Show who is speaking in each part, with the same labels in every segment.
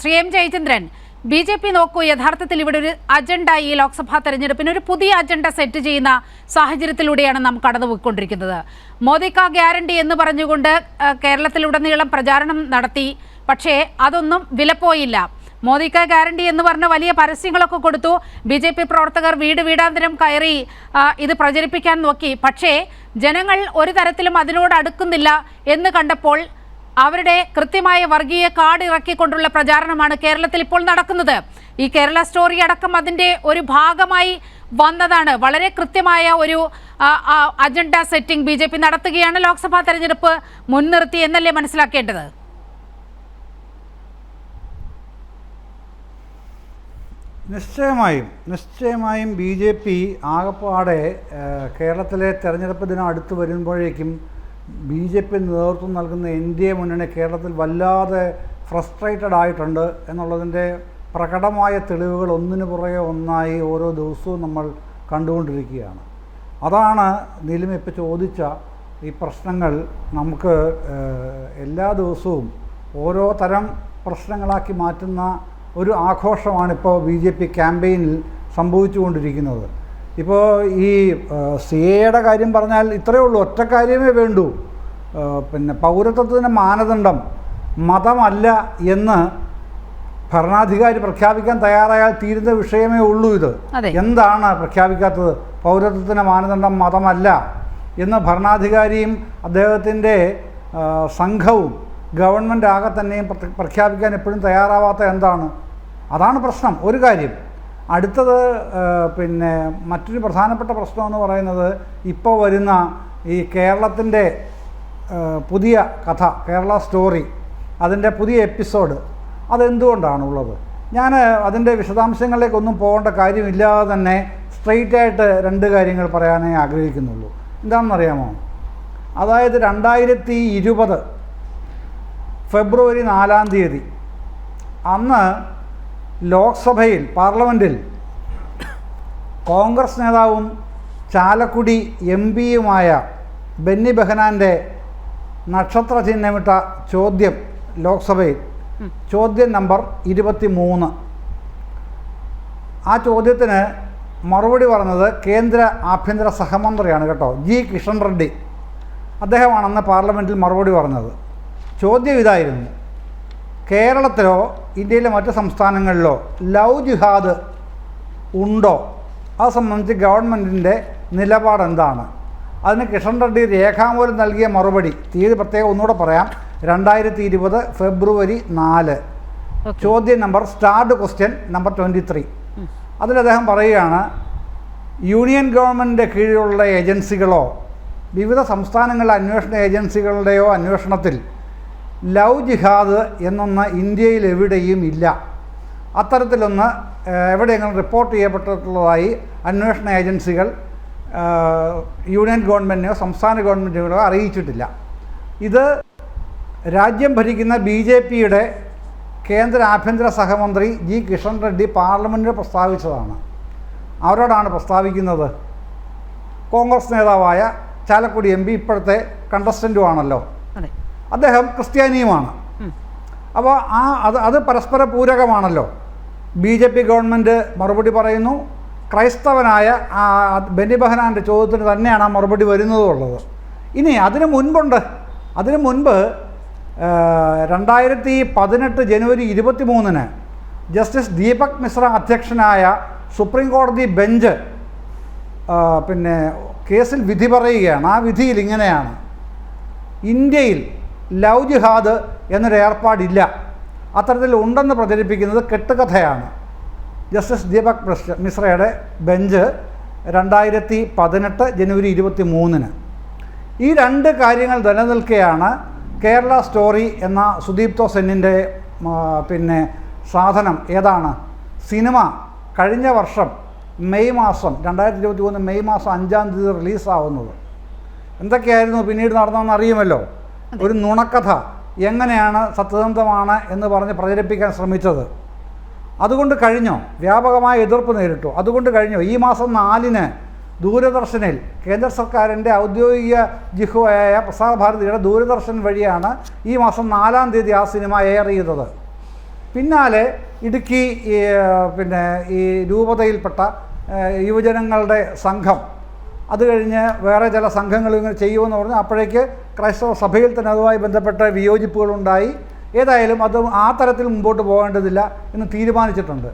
Speaker 1: Shri M Jayachandran. B J P നോക്കൂ യഥാർത്ഥത്തിൽ ഇവിടെ ഒരു അജണ്ട ഈ ലോക്സഭാ തെരഞ്ഞെടുപ്പിന് ഒരു പുതിയ അജണ്ട സെറ്റ് ചെയ്യുന്ന സാഹചര്യത്തിലൂടെയാണ് നാം കടന്നുപോയിക്കൊണ്ടിരിക്കുന്നത്. മോദി കാ ഗ്യാരണ്ടി എന്ന് പറഞ്ഞുകൊണ്ട് കേരളത്തിലുടനീളം പ്രചാരണം നടത്തി. പക്ഷേ അതൊന്നും വിലപ്പോയില്ല. മോദി കാ ഗ്യാരണ്ടി എന്ന് പറഞ്ഞ വലിയ പരസ്യങ്ങളൊക്കെ കൊടുത്തു. ബി ജെ പി പ്രവർത്തകർ വീട് വീടാന്തരം കയറി ഇത് പ്രചരിപ്പിക്കാൻ നോക്കി. പക്ഷേ ജനങ്ങൾ ഒരു തരത്തിലും അതിനോട് അടുക്കുന്നില്ല എന്ന് കണ്ടപ്പോൾ അവരുടെ കൃത്യമായ വർഗീയ കാർഡ് ഇറക്കിക്കൊണ്ടുള്ള പ്രചാരണമാണ് കേരളത്തിൽ ഇപ്പോൾ നടക്കുന്നത്. ഈ കേരള സ്റ്റോറി അടക്കം അതിന്റെ ഒരു ഭാഗമായി വന്നതാണ്. വളരെ കൃത്യമായ ഒരു agenda setting B J P നടത്തുകയാണ് ലോക്സഭാ തെരഞ്ഞെടുപ്പ് മുൻനിർത്തി എന്നല്ലേ മനസ്സിലാക്കേണ്ടത്?
Speaker 2: നിശ്ചയമായും നിശ്ചയമായും ബി ജെ പി ആകപ്പാടെ കേരളത്തിലെ തെരഞ്ഞെടുപ്പ് ദിനം അടുത്ത് വരുമ്പോഴേക്കും ബി ജെ പി നേതൃത്വം നൽകുന്ന എൻ ഡി എ മുന്നണി കേരളത്തിൽ വല്ലാതെ ഫ്രസ്ട്രേറ്റഡ് ആയിട്ടുണ്ട് എന്നുള്ളതിന്റെ പ്രകടമായ തെളിവുകൾ ഒന്നിനു പുറകെ ഒന്നായി ഓരോ ദിവസവും നമ്മൾ കണ്ടുകൊണ്ടിരിക്കുകയാണ്. അതാണ് നീലിമ ഇപ്പോൾ ചോദിച്ച ഈ പ്രശ്നങ്ങൾ നമുക്ക് എല്ലാ ദിവസവും ഓരോ തരം പ്രശ്നങ്ങളാക്കി മാറ്റുന്ന ഒരു ആഘോഷമാണിപ്പോൾ ബി ജെ പി ക്യാമ്പയിനിൽ സംഭവിച്ചുകൊണ്ടിരിക്കുന്നത് ഇപ്പോൾ ഈ സി എയുടെ കാര്യം പറഞ്ഞാൽ ഇത്രയേ ഉള്ളൂ. ഒറ്റ കാര്യമേ വേണ്ടൂ. പിന്നെ പൗരത്വത്തിന്റെ മാനദണ്ഡം മതമല്ല എന്ന് ഭരണാധികാരി പ്രഖ്യാപിക്കാൻ തയ്യാറായാൽ തീരുന്ന വിഷയമേ ഉള്ളൂ ഇത്. എന്താണ് പ്രഖ്യാപിക്കാത്തത്? പൗരത്വത്തിന്റെ മാനദണ്ഡം മതമല്ല എന്ന് ഭരണാധികാരിയും അദ്ദേഹത്തിന്റെ സംഘവും ഗവൺമെന്റ് ആകെ തന്നെയും പ്രഖ്യാപിക്കാൻ എപ്പോഴും തയ്യാറാവാത്ത എന്താണ്? അതാണ് പ്രശ്നം. ഒരു കാര്യം അടുത്തത് പിന്നെ മറ്റൊരു പ്രധാനപ്പെട്ട പ്രശ്നം എന്ന് പറയുന്നത് ഇപ്പോൾ വരുന്ന ഈ കേരളത്തിന്റെ പുതിയ കഥ കേരള സ്റ്റോറി അതിന്റെ പുതിയ എപ്പിസോഡ് അതെന്തുകൊണ്ടാണ് ഉള്ളത് ഞാൻ അതിന്റെ വിശദാംശങ്ങളിലേക്കൊന്നും പോകേണ്ട കാര്യമില്ലാതെ തന്നെ സ്ട്രെയിറ്റ് ആയിട്ട് രണ്ട് കാര്യങ്ങൾ പറയാനേ ആഗ്രഹിക്കുന്നുള്ളൂ. എന്താണെന്നറിയാമോ? അതായത് രണ്ടായിരത്തി ഇരുപത് ഫെബ്രുവരി നാലാം തീയതി അന്ന് ലോക്സഭയിൽ പാർലമെന്റിൽ കോൺഗ്രസ് നേതാവും ചാലക്കുടി എം പിയുമായ ബെന്നി ബെഹനാന്റെ നക്ഷത്ര ചിഹ്നമിട്ട ചോദ്യം ലോക്സഭയിൽ. ചോദ്യം നമ്പർ ഇരുപത്തി മൂന്ന് ആ ചോദ്യത്തിന് മറുപടി പറഞ്ഞത് കേന്ദ്ര ആഭ്യന്തര സഹമന്ത്രിയാണ് കേട്ടോ ജി കിഷൻ റെഡ്ഡി. അദ്ദേഹമാണെന്ന് പാർലമെന്റിൽ മറുപടി പറഞ്ഞത്. ചോദ്യം ഇതായിരുന്നു. കേരളത്തിലോ ഇന്ത്യയിലെ മറ്റ് സംസ്ഥാനങ്ങളിലോ ലവ് ജിഹാദ് ഉണ്ടോ? അത് സംബന്ധിച്ച് ഗവൺമെന്റിന്റെ നിലപാട് എന്താണ് അതിന് കിഷൻ റെഡ്ഡി രേഖാമൂലം നൽകിയ മറുപടി തീയതി പ്രത്യേകം ഒന്നുകൂടെ പറയാം. രണ്ടായിരത്തി ഇരുപത് ഫെബ്രുവരി നാല്. ചോദ്യ number starred question number twenty three. അതിൽ അദ്ദേഹം പറയുകയാണ് യൂണിയൻ ഗവൺമെന്റിന്റെ കീഴിലുള്ള ഏജൻസികളോ വിവിധ സംസ്ഥാനങ്ങളിലെ അന്വേഷണ ഏജൻസികളുടെയോ അന്വേഷണത്തിൽ ലവ് ജിഹാദ് എന്നൊന്ന് ഇന്ത്യയിൽ എവിടെയും ഇല്ല. അത്തരത്തിലൊന്ന് എവിടെയെങ്കിലും റിപ്പോർട്ട് ചെയ്യപ്പെട്ടിട്ടുള്ളതായി അന്വേഷണ ഏജൻസികൾ യൂണിയൻ ഗവൺമെന്റിനോ സംസ്ഥാന ഗവൺമെന്റുകളോ അറിയിച്ചിട്ടില്ല. ഇത് രാജ്യം ഭരിക്കുന്ന ബി ജെ പിയുടെ കേന്ദ്ര ആഭ്യന്തര സഹമന്ത്രി ജി കിഷൻ റെഡ്ഡി പാർലമെന്റിൽ പ്രസ്താവിച്ചതാണ്. അവരോടാണ് പ്രസ്താവിക്കുന്നത്? കോൺഗ്രസ് നേതാവായ ചാലക്കുടി എം പി ഇപ്പോഴത്തെ
Speaker 1: കണ്ടസ്റ്റന്റുമാണല്ലോ
Speaker 2: അദ്ദേഹം ക്രിസ്ത്യാനിയുമാണ്. അപ്പോൾ ആ അത് അത് പരസ്പര പൂരകമാണല്ലോ. ബി ജെ പി ഗവൺമെന്റ് മറുപടി പറയുന്നു. ക്രൈസ്തവനായ ആ ബെന്നി ബെഹനാന്റെ ചോദ്യത്തിന് തന്നെയാണ് ആ മറുപടി വരുന്നതുള്ളത്. ഇനി അതിനു മുൻപുണ്ട് അതിനു മുൻപ് രണ്ടായിരത്തി പതിനെട്ട് ജനുവരി ഇരുപത്തി മൂന്നിന് ജസ്റ്റിസ് ദീപക് മിശ്ര അധ്യക്ഷനായ സുപ്രീം കോടതി ബെഞ്ച് പിന്നെ കേസിൽ വിധി പറയുകയാണ്. ആ വിധിയിൽ ഇങ്ങനെയാണ്. ഇന്ത്യയിൽ ലവ് ജിഹാദ് എന്നൊരു ഏർപ്പാടില്ല അത്തരത്തിൽ ഉണ്ടെന്ന് പ്രചരിപ്പിക്കുന്നത് കെട്ടുകഥയാണ്. ജസ്റ്റിസ് ദീപക് മിശ്ര മിശ്രയുടെ ബെഞ്ച് രണ്ടായിരത്തി പതിനെട്ട് ജനുവരി ഇരുപത്തി മൂന്നിന് ഈ രണ്ട് കാര്യങ്ങൾ നിലനിൽക്കെയാണ് കേരള സ്റ്റോറി എന്ന സുദീപ്തോ സെന്നിന്റെ പിന്നെ സാധനം ഏതാണ്? സിനിമ കഴിഞ്ഞ വർഷം മെയ് മാസം രണ്ടായിരത്തി ഇരുപത്തി മൂന്ന് മെയ് മാസം അഞ്ചാം തീയതി റിലീസാവുന്നത്. എന്തൊക്കെയായിരുന്നു പിന്നീട് നടന്നതെന്ന് അറിയുമല്ലോ? ഒരു നുണക്കഥ എങ്ങനെയാണ് സത്യസന്ധമാണ് എന്ന് പറഞ്ഞ് പ്രചരിപ്പിക്കാൻ ശ്രമിച്ചത്. അതുകൊണ്ട് കഴിഞ്ഞോ? വ്യാപകമായ എതിർപ്പ് നേരിട്ടു. അതുകൊണ്ട് കഴിഞ്ഞോ? ഈ മാസം നാലിന് ദൂരദർശനിൽ കേന്ദ്ര സർക്കാരിന്റെ ഔദ്യോഗിക ജിഹുവായ പ്രസാർ ഭാരതിയുടെ ദൂരദർശൻ വഴിയാണ് ഈ മാസം നാലാം തീയതി ആ സിനിമ എയർ ചെയ്തത്. പിന്നാലെ ഇടുക്കി പിന്നെ ഈ രൂപതയിൽപ്പെട്ട യുവജനങ്ങളുടെ സംഘം അത് കഴിഞ്ഞ് വേറെ ചില സംഘങ്ങൾ ഇങ്ങനെ ചെയ്യുമെന്ന് പറഞ്ഞു അപ്പോഴേക്ക് ക്രൈസ്തവ സഭയിൽ തന്നെ അതുമായി ബന്ധപ്പെട്ട വിയോജിപ്പുകളുണ്ടായി. ഏതായാലും അത് ആ തരത്തിൽ മുമ്പോട്ട് പോകേണ്ടതില്ല എന്ന് തീരുമാനിച്ചിട്ടുണ്ട്.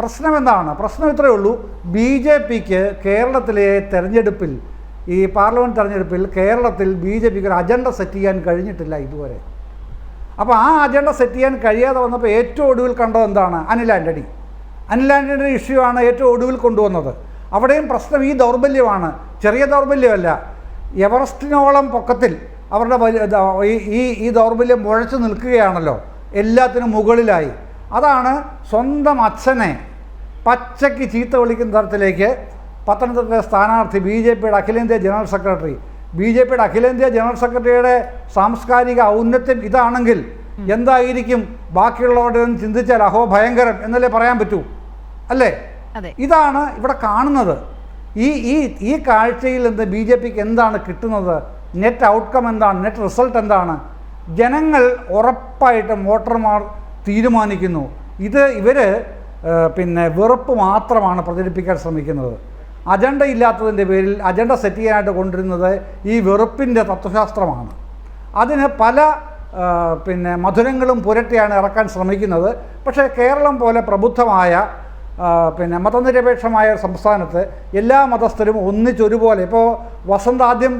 Speaker 2: പ്രശ്നം എന്താണ്? പ്രശ്നം ഇത്രയേ ഉള്ളൂ. ബി ജെ പിക്ക് കേരളത്തിലെ തെരഞ്ഞെടുപ്പിൽ ഈ പാർലമെന്റ് തെരഞ്ഞെടുപ്പിൽ കേരളത്തിൽ ബി ജെ പിക്ക് ഒരു അജണ്ട സെറ്റ് ചെയ്യാൻ കഴിഞ്ഞിട്ടില്ല ഇതുവരെ. അപ്പോൾ ആ അജണ്ട സെറ്റ് ചെയ്യാൻ കഴിയാതെ വന്നപ്പോൾ ഏറ്റവും ഒടുവിൽ കണ്ടത് എന്താണ്? അനിൽ ആന്റണി. അനിൽ ആന്റണിയുടെ ഇഷ്യൂ ആണ് ഏറ്റവും ഒടുവിൽ കൊണ്ടുവന്നത്. അവിടെയും പ്രശ്നം ഈ ദൗർബല്യമാണ്. ചെറിയ ദൗർബല്യമല്ല. എവറസ്റ്റിനോളം പൊക്കത്തിൽ അവരുടെ ഈ- ഈ ദൗർബല്യം മുഴച്ചു നിൽക്കുകയാണല്ലോ. എല്ലാത്തിനും മുകളിലായി. അതാണ് സ്വന്തം അച്ഛനെ പച്ചയ്ക്ക് ചീത്ത വിളിക്കുന്ന തരത്തിലേക്ക് പത്തനംതിട്ട സ്ഥാനാർത്ഥി ബി ജെ പിയുടെ അഖിലേന്ത്യാ ജനറൽ സെക്രട്ടറി. ബി ജെ പിയുടെ അഖിലേന്ത്യാ ജനറൽ സെക്രട്ടറിയുടെ സാംസ്കാരിക ഔന്നത്യം ഇതാണെങ്കിൽ എന്തായിരിക്കും? ബാക്കിയുള്ളവരുടെ ചിന്തിച്ചാൽ അഹോ ഭയങ്കരം എന്നല്ലേ പറയാൻ പറ്റൂ? അല്ലേ? ഇതാണ് ഇവിടെ കാണുന്നത്. ഈ ഈ ഈ കാഴ്ചയിൽ നിന്ന് ബി ജെ പിക്ക് എന്താണ് കിട്ടുന്നത്? നെറ്റ് ഔട്ട്കം എന്താണ്? നെറ്റ് റിസൾട്ട് എന്താണ്? ജനങ്ങൾ ഉറപ്പായിട്ടും വോട്ടർമാർ തീരുമാനിക്കുന്നു. ഇത് ഇവർ പിന്നെ വെറുപ്പ് മാത്രമാണ് പ്രചരിപ്പിക്കാൻ ശ്രമിക്കുന്നത്. അജണ്ട ഇല്ലാത്തതിന്റെ പേരിൽ അജണ്ട സെറ്റ് ചെയ്യാനായിട്ട് കൊണ്ടിരുന്നത് ഈ വെറുപ്പിന്റെ തത്വശാസ്ത്രമാണ്. അതിന് പല പിന്നെ മധുരങ്ങളും പുരട്ടിയാണ് ഇറക്കാൻ ശ്രമിക്കുന്നത്. പക്ഷേ കേരളം പോലെ പ്രബുദ്ധമായ പിന്നെ മതനിരപേക്ഷമായ സംസ്ഥാനത്ത് എല്ലാ മതസ്ഥരും ഒന്നിച്ചൊരുപോലെ ഇപ്പോൾ വസന്ത് ആദ്യം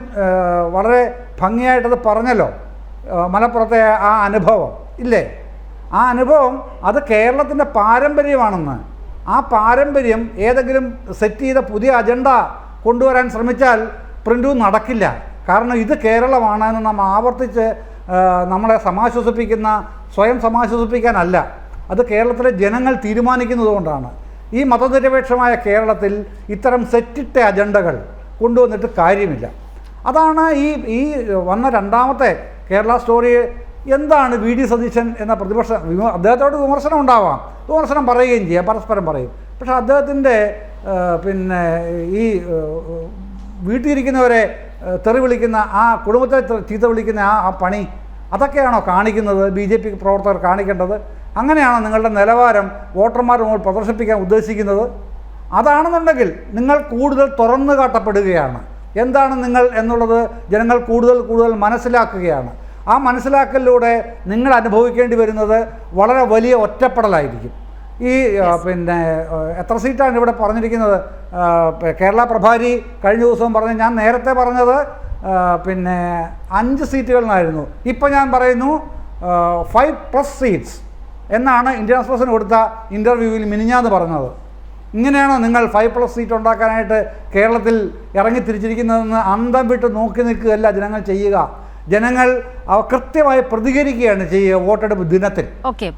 Speaker 2: വളരെ ഭംഗിയായിട്ടത് പറഞ്ഞല്ലോ. മലപ്പുറത്തെ ആ അനുഭവം. ഇല്ലേ? ആ അനുഭവം അത് കേരളത്തിന്റെ പാരമ്പര്യമാണെന്ന്. ആ പാരമ്പര്യം ഏതെങ്കിലും സെറ്റ് ചെയ്ത പുതിയ അജണ്ട കൊണ്ടുവരാൻ ശ്രമിച്ചാൽ പ്രിന്റു നടക്കില്ല. കാരണം ഇത് കേരളമാണ് എന്ന് നാം ആവർത്തിച്ച് നമ്മളെ സമാശ്വസിപ്പിക്കുന്ന സ്വയം സമാശ്വസിപ്പിക്കാനല്ല. അത് കേരളത്തിലെ ജനങ്ങൾ തീരുമാനിക്കുന്നത് കൊണ്ടാണ് ഈ മതനിരപേക്ഷമായ കേരളത്തിൽ ഇത്തരം സെറ്റിട്ട അജണ്ടകൾ കൊണ്ടുവന്നിട്ട് കാര്യമില്ല. അതാണ് ഈ ഈ വന്ന രണ്ടാമത്തെ കേരള സ്റ്റോറി എന്താണ് വി ഡി സതീശൻ എന്ന പ്രതിപക്ഷ അദ്ദേഹത്തോട് വിമർശനം ഉണ്ടാവാം. വിമർശനം പറയുകയും ചെയ്യാം പരസ്പരം പറയും. പക്ഷേ അദ്ദേഹത്തിന്റെ പിന്നെ ഈ വീട്ടിലിരിക്കുന്നവരെ തെറി വിളിക്കുന്ന ആ കുടുംബത്തെ ചീത്ത വിളിക്കുന്ന ആ പണി അതൊക്കെയാണോ കാണിക്കുന്നത്? ബി ജെ പി പ്രവർത്തകർ കാണിക്കേണ്ടത്? അങ്ങനെയാണോ നിങ്ങളുടെ നിലവാരം വോട്ടർമാർ നിങ്ങൾ പ്രദർശിപ്പിക്കാൻ ഉദ്ദേശിക്കുന്നത്? അതാണെന്നുണ്ടെങ്കിൽ നിങ്ങൾ കൂടുതൽ തുറന്നു കാട്ടപ്പെടുകയാണ്. എന്താണ് നിങ്ങൾ എന്നുള്ളത് ജനങ്ങൾ കൂടുതൽ കൂടുതൽ മനസ്സിലാക്കുകയാണ്. ആ മനസ്സിലാക്കലിലൂടെ നിങ്ങൾ അനുഭവിക്കേണ്ടി വരുന്നത് വളരെ വലിയ ഒറ്റപ്പെടലായിരിക്കും. ഈ പിന്നെ എത്ര സീറ്റാണ് ഇവിടെ പറഞ്ഞിരിക്കുന്നത്? കേരള പ്രഭാരി കഴിഞ്ഞ ദിവസം പറഞ്ഞ് ഞാൻ നേരത്തെ പറഞ്ഞത് പിന്നെ അഞ്ച് സീറ്റുകൾ എന്നായിരുന്നു ഇപ്പം ഞാൻ പറയുന്നു ഫൈവ് പ്ലസ് സീറ്റ്സ് എന്നാണ് ഇന്ത്യൻ എക്സ്പ്രസിന് കൊടുത്ത ഇന്റർവ്യൂവിൽ മിനിഞ്ഞാന്ന് പറഞ്ഞത്. ഇങ്ങനെയാണോ നിങ്ങൾ ഫൈവ് പ്ലസ് സീറ്റ് ഉണ്ടാക്കാനായിട്ട് കേരളത്തിൽ ഇറങ്ങി തിരിച്ചിരിക്കുന്നതെന്ന് അന്തം വിട്ട് നോക്കി നിൽക്കുകയല്ല ജനങ്ങൾ ചെയ്യുക. ജനങ്ങൾ കൃത്യമായി പ്രതികരിക്കുകയാണ് ചെയ്യുക വോട്ടെടുപ്പ് ദിനത്തിൽ.
Speaker 1: ഓക്കെ